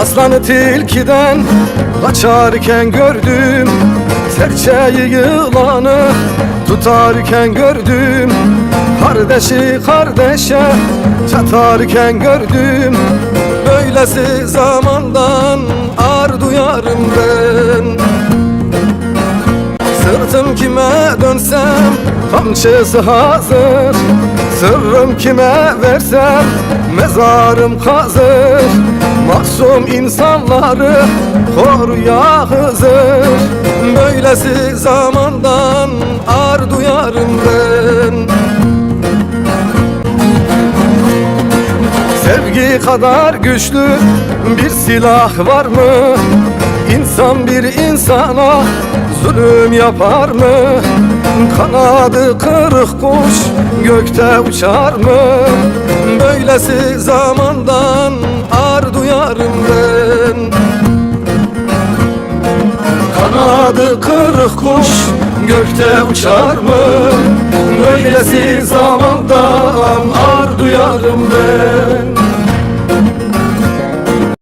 Aslanı tilkiden kaçarken gördüm. Serçeyi yılanı tutarken gördüm. Kardeşi kardeşe çatarken gördüm. Böylesi zamandan ar duyarım ben. Sırtım kime dönsem kamçısı hazır. Sırrım kime versem mezarım kazır Masum insanları koruya hızır Böylesi zamandan ar duyarım ben Sevgi kadar güçlü bir silah var mı? İnsan bir insana zulüm yapar mı? Kanadı kırık kuş gökte uçar mı? Böylesi zamandan kanadı kırık kuş gökte uçar mı? Böylesi zamanda ar duyarım ben